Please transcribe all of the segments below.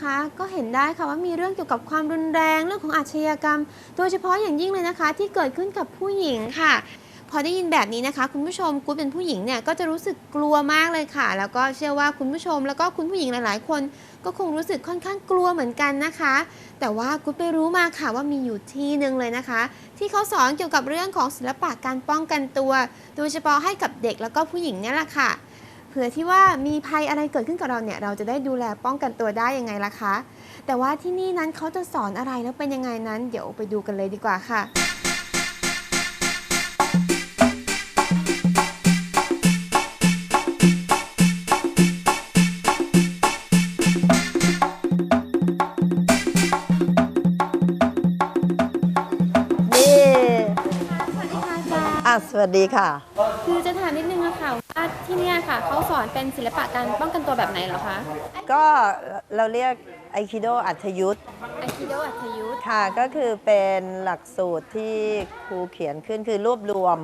นะคะ ก็เห็นได้ค่ะว่ามีเรื่องเกี่ยวกับความรุนแรงเรื่องของอาชญากรรม โดยเฉพาะอย่างยิ่งเลยนะคะ ที่เกิดขึ้นกับผู้หญิงค่ะ พอได้ยินแบบนี้นะคะ คุณผู้ชมกู๊ดเป็นผู้หญิงเนี่ยก็จะรู้สึกกลัวมากเลยค่ะ แล้วก็เชื่อว่าคุณผู้ชม แล้วก็คุณผู้หญิงหลาย ๆ คนก็คงรู้สึกค่อนข้างกลัวเหมือนกันนะคะ แต่ว่ากู๊ดไปรู้มาค่ะว่ามีอยู่ที่หนึ่งเลยนะคะ ที่เขาสอนเกี่ยวกับเรื่องของศิลปะการป้องกันตัว โดยเฉพาะให้กับเด็กแล้วก็ผู้หญิงเนี่ยแหละค่ะ เผื่อที่ว่ามีภัยอะไรเกิดขึ้นกับเราเนี่ยเราจะได้ดูแลป้องกันตัวได้ยังไงล่ะคะ แต่ว่าที่นี่นั้นเขาจะสอนอะไรแล้วเป็นยังไงนั้น เดี๋ยวไปดูกันเลยดีกว่าค่ะ อาจารย์อะสวัสดีค่ะ คือจะถามนิดนึงอะค่ะว่าที่เนี่ยค่ะเขาสอนเป็นศิลปะการป้องกันตัวแบบไหนเหรอคะก็เราเรียกไอคิโดอัธยุทธไอคิโดอัธยุทธค่ะก็คือเป็นหลักสูตรที่ครูเขียนขึ้นคือรวบรวม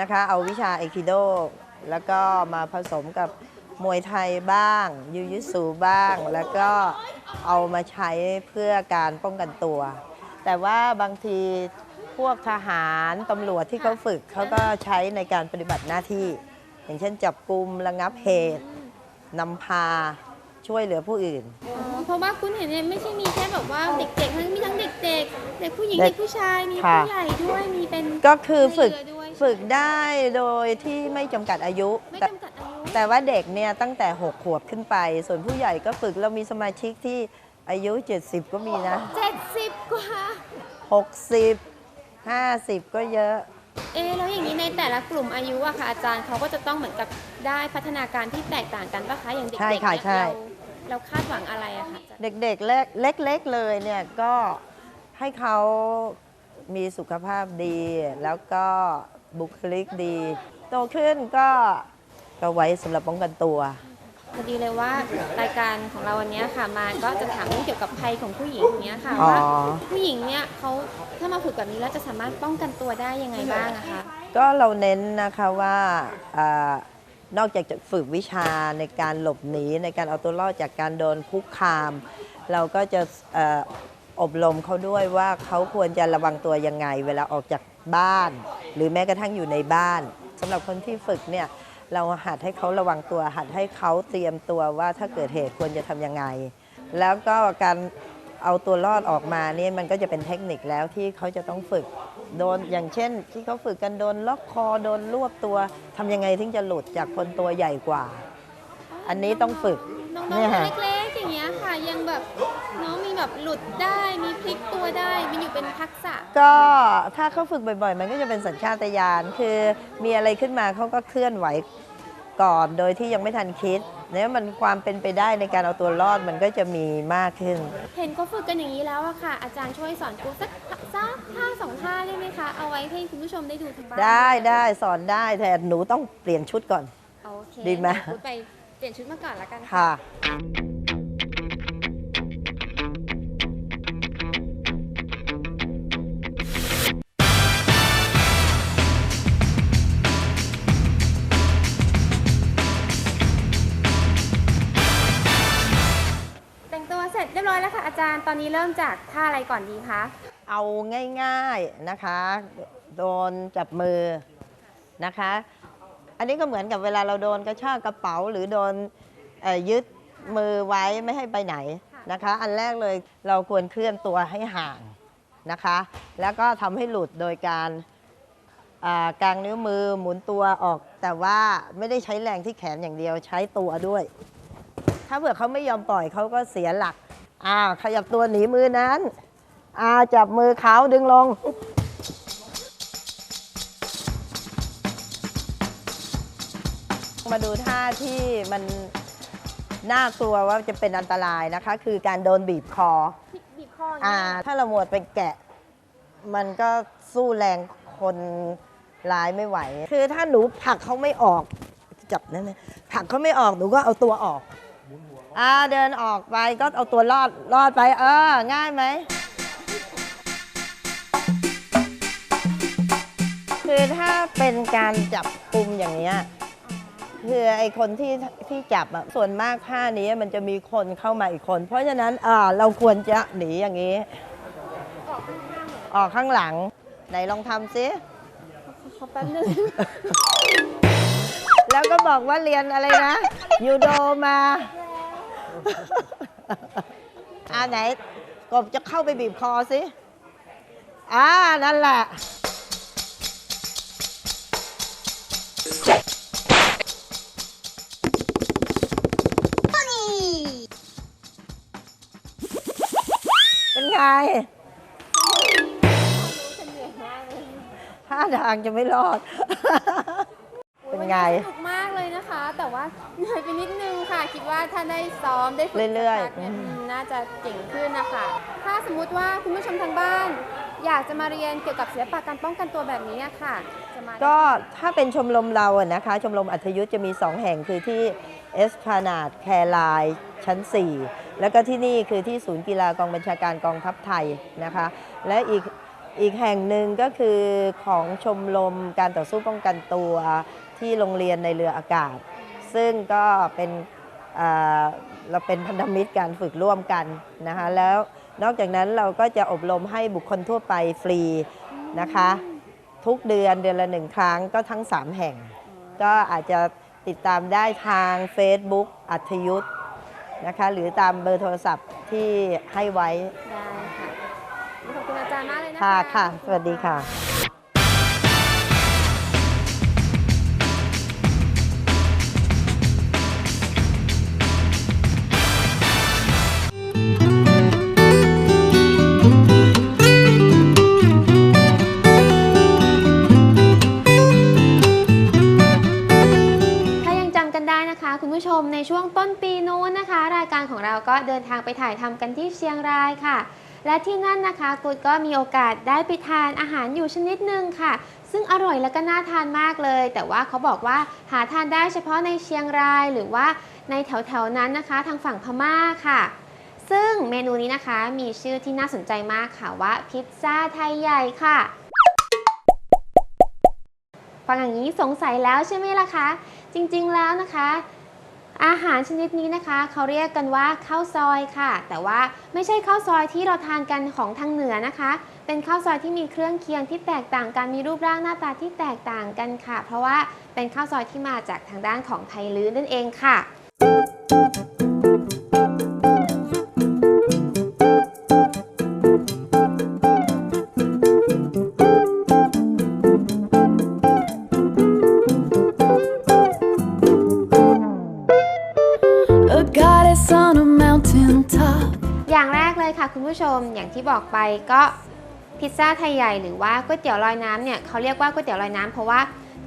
นะคะ เอาวิชาไอคิโดแล้วก็มาผสมกับมวยไทยบ้าง ยูยุสูบ้าง แล้วก็เอามาใช้เพื่อการป้องกันตัว แต่ว่าบางทีพ วกทหารตำรวจที่เขาฝึกเขาก็ใช้ในการปฏิบัติหน้าที่ อย่างเช่น จับกลุ่มระงับเหตุนำพาช่วยเหลือผู้อื่นอ๋อเพราะว่าคุณเห็นเนี่ยไม่ใช่มีแค่แบบว่าเด็กๆทั้งมีทั้งเด็กๆเด็กผู้หญิงเด็เด็กกผู้ชายมีค่ะ ผู้ใหญ่ด้วยมีเป็นก็คือฝึกช่วยเหลือด้วยฝึกได้โดยที่ไม่จำกัดอายุ ไม่แต่จำกัดอายุแต่ว่าเด็กเนี่ยตั้งแต่ 6 ขวบขึ้นไป ส่วนผู้ใหญ่ก็ฝึกเรามีสมาชิกที่อายุ 70 ก็มีนะ เจ็ดสิบกว่า 60 50 ก็เยอะ เอ๊ะแล้วอย่างนี้ในแต่ละกลุ่มอายุอะค่ะอาจารย์เขาก็จะต้องเหมือนกับได้พัฒนาการที่แตกต่างกันปะคะอย่างเด็กๆใช่เนี่ยค่ะใช่ เราเราคาดหวังอะไรอะคะอาจารย์เด็กๆเล็กเล็กๆเลยเนี่ยก็ให้เขามีสุขภาพดี แล้วก็บุคลิกดี โตขึ้นก็ก็ไว้สำหรับป้องกันตัว พอดีเลยว่ารายการของเราวันนี้ค่ะมาก็จะถามเรื่องเกี่ยวกับภัยของผู้หญิงอย่างเนี้ยค่ะอ๋อ ว่าผู้หญิงเนี่ยเขาถ้ามาฝึกแบบนี้แล้วจะสามารถป้องกันตัวได้ยังไงบ้างอะคะ ก็เราเน้นนะคะว่าอานอกจากจะฝึกวิชาในการหลบหนีในการเอาตัวรอดจากการโดนคุกคาม เราก็จะเอ่ออบรมเขาด้วยว่าเขาควรจะระวังตัวยังไง เวลาออกจากบ้าน หรือแม้กระทั่งอยู่ในบ้านสำหรับคนที่ฝึกเนี่ย เราหัดให้เขาระวังตัว หัดให้เขาเตรียมตัวว่าถ้าเกิดเหตุควรจะทำยังไง แล้วก็การเอาตัวรอดออกมาเนี่ยมันก็จะเป็นเทคนิคแล้วที่เขาจะต้องฝึกโดนอย่างเช่น ที่เขาฝึกกันโดนล็อกคอโดนรวบตัวทำยังไงถึงจะหลุดจากคนตัวใหญ่กว่า อันนี้ต้องฝึกน้องเนี่ยค่ะๆเล็กๆอย่างเงี้ย ค่ะยังแบบน้องมีแบบหลุดได้มีพลิกตัวได้มันอยู่เป็นทักษะ ก็ถ้าเขาฝึกบ่อยๆ มันก็จะเป็นสัญชาตญาณคือมีอะไรขึ้นมาเขาก็เคลื่อนไหวก่อนโดยที่ยังไม่ทันคิดเนี่ยมันความเป็นไปได้ในการเอาตัวรอดมันก็จะมีมากขึ้น เห็นเขาฝึกกันอย่างนี้แล้วอะค่ะ อาจารย์ช่วยสอนกูสักสักท่าสองท่าได้ไหมคะ เอาไว้ให้คุณผู้ชมได้ดูทางบ้านได้ได้สอนได้แต่หนูต้องเปลี่ยนชุดก่อน โอเคดีไหมพูดไปเปลี่ยนชุดมาก่อนละกัน ค่ะ อาจารย์ตอนนี้เริ่มจากท่าอะไรก่อนดีคะ เอาง่ายๆนะคะ โดนจับมือนะคะ อันนี้ก็เหมือนกับเวลาเราโดนกระชากกระเป๋า หรือโดนยึดมือไว้ไม่ให้ไปไหนนะคะ อันแรกเลยเราควรเคลื่อนตัวให้ห่างนะคะ แล้วก็ทำให้หลุดโดยการอ่ากางนิ้วมือหมุนตัวออก แต่ว่าไม่ได้ใช้แรงที่แขนอย่างเดียวใช้ตัวด้วย ถ้าเผื่อเขาไม่ยอมปล่อยเขาก็เสียหลัก อ่าขยับตัวหนีมือนั้นอาจับมือเขาดึงลง มาดูท่าที่มันน่ากลัวว่าจะเป็นอันตรายนะคะ คือการโดนบีบคอ บีบคออย่างอ่านี้ถ้าเราหมวดเป็นแกะ มันก็สู้แรงคนร้ายไม่ไหว คือถ้าหนูผลักเขาไม่ออกจับนั่นนะผลักเขาไม่ออกหนูก็เอาตัวออก อ่าเดินออกไปก็เอาตัวรอดรอดไป เออ ง่ายไหม คือถ้าเป็นการจับกลุ่มอย่างเนี้ยคือไอ้คนที่ที่จับอะส่วนมากท่านี้มันจะมีคนเข้ามาอีกคน เพราะฉะนั้นอ่าเราควรจะหนีอย่างนี้ ออกข้างหลัง ไหนลองทำซิขอแป๊บนึง แล้วก็บอกว่าเรียนอะไรนะยูโดมา อ่าไหนกบจะเข้าไปบีบคอสิอ่านั่นแหละเป็นไงท่าทางจะไม่รอด เป็นไงส นุกมากเลยนะคะ แต่ว่าเหนื่อยไปนิดนึงค่ะ คิดว่าถ้าได้ซ้อมได้ฝึกเรื่อยๆสักพักเนี่ยอืม อืมน่าจะเก่งขึ้นนะคะ ถ้าสมมุติว่าคุณผู้ชมทางบ้าน อยากจะมาเรียนเกี่ยวกับศิลปะการป้องกันตัวแบบนี้อะค่ะ จะมาได้ก็ถ้าเป็นชมรมเราอะนะคะ ชมรมอัธยุทธ์จะมี 2 แห่งคือที่เอสพานาดแคร์ไลน์ชั้น 4 แล้วก็ที่นี่คือที่ศูนย์กีฬากองบัญชาการกองทัพไทยนะคะ และอีกอีกแห่งหนึ่งก็คือของชมรมการต่อสู้ป้องกันตัว ที่โรงเรียนในเรืออากาศ ซึ่งก็เป็นเอ่อเราเป็นพันธมิตรการฝึกร่วมกันนะคะแล้วนอกจากนั้นเราก็จะอบรมให้บุคคลทั่วไปฟรีนะคะ ทุกเดือนเดือนละหนึ่งครั้งก็ทั้ง 3 แห่ง ก็อาจจะติดตามได้ทาง Facebook อัธยุทธ์นะคะหรือตามเบอร์โทรศัพท์ที่ให้ไว้ ได้ค่ะ ขอบคุณอาจารย์มากเลยนะคะค่ะค่ะ สวัสดีค่ะ นทางไปถ่ายทำกันที่เชียงรายค่ะ และที่นั่นนะคะกุดก็มีโอกาสได้ไปทานอาหารอยู่ชนิดหนึ่งค่ะ ซึ่งอร่อยและก็น่าทานมากเลย แต่ว่าเขาบอกว่าหาทานได้เฉพาะในเชียงรายหรือว่าในแถวๆนั้นนะคะ ทางฝั่งพม่าค่ะ ซึ่งเมนูนี้นะคะมีชื่อที่น่าสนใจมากค่ะว่าพิซซ่าไทยใหญ่ค่ะฟังอย่างนี้สงสัยแล้วใช่ไหมล่ะคะ จริงๆแล้วนะคะ อาหารชนิดนี้นะคะเขาเรียกกันว่าข้าวซอยค่ะ แต่ว่าไม่ใช่ข้าวซอยที่เราทานกันของทางเหนือนะคะ เป็นข้าวซอยที่มีเครื่องเคียงที่แตกต่างกันมีรูปร่างหน้าตาที่แตกต่างกันค่ะ เพราะว่าเป็นข้าวซอยที่มาจากทางด้านของไทยลื้อนั่นเองค่ะ อย่างแรกเลยค่ะคุณผู้ชมอย่างที่บอกไปก็พิซซ่าไทยใหญ่หรือว่าก๋วยเตี๋ยวลอยน้ำเนี่ยเขาเรียกว่าก๋วยเตี๋ยวลอยน้ำเพราะว่า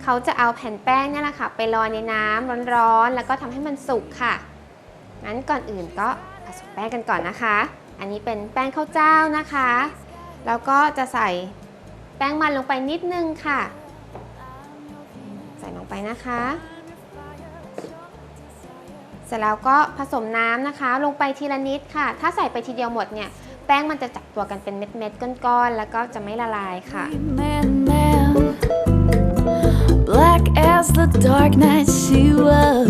เขาจะเอาแผ่นแป้งนี่แหละค่ะ ไปลอยในน้ำร้อนๆแล้วก็ทำให้มันสุกค่ะงั้นก่อนอื่นก็ผสมแป้งกันก่อนนะคะ อันนี้เป็นแป้งข้าวเจ้านะคะ แล้วก็จะใส่แป้งมันลงไปนิดนึงค่ะ ใส่ลงไปนะคะ เสร็จแล้วก็ผสมน้ำนะคะ ลงไปทีละนิดค่ะ ถ้าใส่ไปทีเดียวหมดเนี่ยแป้งมันจะจับตัวกันเป็นเม็ดๆก้อนๆแล้วก็จะไม่ละลายค่ะ Man, man. Black as the dark night she was.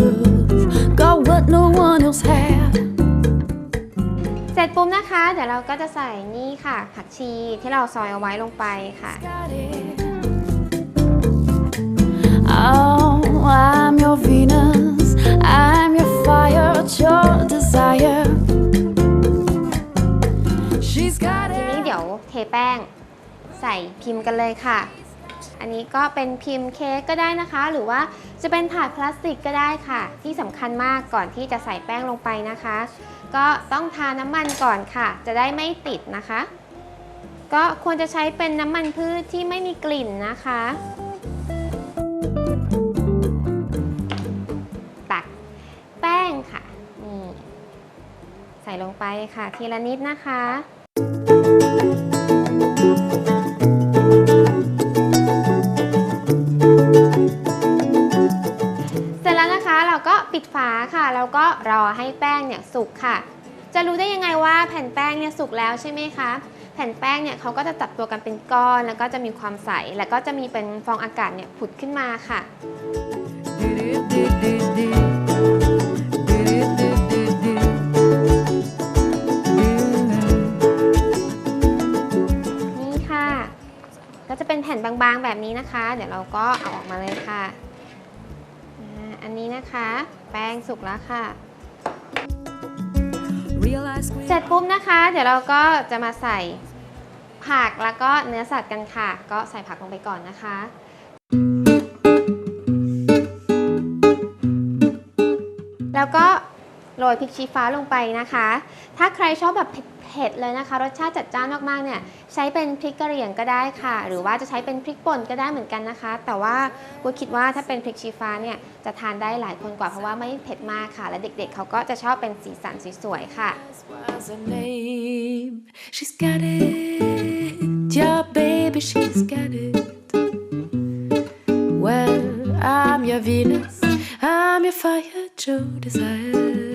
Got what no one else had. เสร็จปุ๊บนะคะ เดี๋ยวเราก็จะใส่นี่ค่ะ ผักชีที่เราซอยเอาไว้ลงไปค่ะ ใส่พิมพ์กันเลยค่ะ อันนี้ก็เป็นพิมพ์เค้กก็ได้นะคะ หรือว่าจะเป็นถาดพลาสติกก็ได้ค่ะ ที่สำคัญมากก่อนที่จะใส่แป้งลงไปนะคะ ก็ต้องทาน้ำมันก่อนค่ะ จะได้ไม่ติดนะคะ ก็ควรจะใช้เป็นน้ำมันพืชที่ไม่มีกลิ่นนะคะตักแป้งค่ะนี่ใส่ลงไปค่ะ ทีละนิดนะคะ ฝาค่ะแล้วก็รอให้แป้งเนี่ยสุกค่ะ จะรู้ได้ยังไงว่าแผ่นแป้งเนี่ยสุกแล้วใช่ไหมคะแผ่นแป้งเนี่ยเขาก็จะจับตัวกันเป็นก้อน แล้วก็จะมีความใส แล้วก็จะมีเป็นฟองอากาศเนี่ยผุดขึ้นมาค่ะ นี่ค่ะ ก็จะเป็นแผ่นบางๆแบบนี้นะคะ เดี๋ยวเราก็เอาออกมาเลยค่ะ อันนี้นะคะ แป้งสุกแล้วค่ะ Realize we เสร็จปุ๊บนะคะ เดี๋ยวเราก็จะมาใส่ผักแล้วก็เนื้อสัตว์กันค่ะ ก็ใส่ผักลงไปก่อนนะคะ แล้วก็ โรยพริกชี้ฟ้าลงไปนะคะ ถ้าใครชอบแบบเผ็ดๆเลยนะคะ รสชาติจัดจ้านมากๆเนี่ยใช้เป็นพริกกระเหรี่ยงก็ได้ค่ะ หรือว่าจะใช้เป็นพริกป่นก็ได้เหมือนกันนะคะ แต่ว่ากูคิดว่าถ้าเป็นพริกชี้ฟ้าเนี่ยจะทานได้หลายคนกว่าเพราะว่าไม่เผ็ดมากค่ะ และเด็กๆเขาก็จะชอบเป็นสีสันสวยๆค่ะ She's got it. Yeah, baby, she's got it. Well, I'm your Venus. I'm your fire, Joe desire.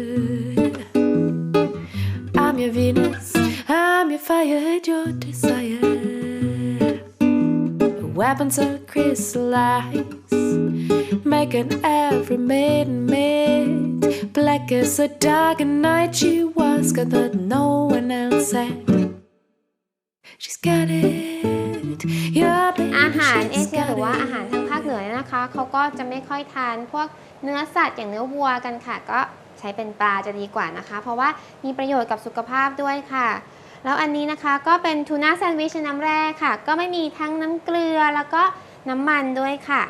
I'm your Venus. I'm your fire, your desire. Weapons are crystallized, making every maiden maid black as a dark night. She was got that no one else had. She's got it, yeah, baby. อาหารเอ she's เชีย got หรือว่าอาหาร it. ทางภาคเหนือเนี่ยนะคะ เขาก็จะไม่ค่อยทานพวกเนื้อสัตว์อย่างเนื้อวัวกันค่ะ ก็ ใช้เป็นปลาจะดีกว่านะคะ เพราะว่ามีประโยชน์กับสุขภาพด้วยค่ะ แล้วอันนี้นะคะก็เป็นทูน่าแซนด์วิชน้ำแร่ค่ะ ก็ไม่มีทั้งน้ำเกลือแล้วก็น้ำมันด้วยค่ะ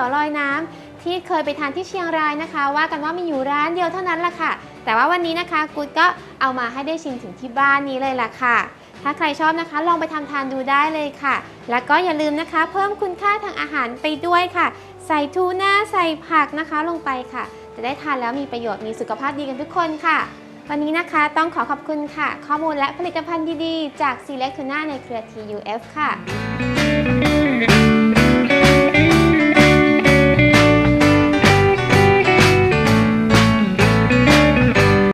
ตี๋ยวลอยน้ำที่เคยไปทานที่เชียงรายนะคะ ว่ากันว่ามีอยู่ร้านเดียวเท่านั้นแหละค่ะ แต่ว่าวันนี้นะคะกูดก็เอามาให้ได้ชิมถึงที่บ้านนี้เลยล่ะค่ะ ถ้าใครชอบนะคะ ลองไปทำทานดูได้เลยค่ะ แล้วก็อย่าลืมนะคะ เพิ่มคุณค่าทางอาหารไปด้วยค่ะ ใส่ทูน่าใส่ผักนะคะลงไปค่ะ จะได้ทานแล้วมีประโยชน์มีสุขภาพดีกันทุกคนค่ะวันนี้นะคะต้องขอขอบคุณค่ะ ข้อมูลและผลิตภัณฑ์ดี ๆ จาก Select Tuna ในเครือ TUF ค่ะ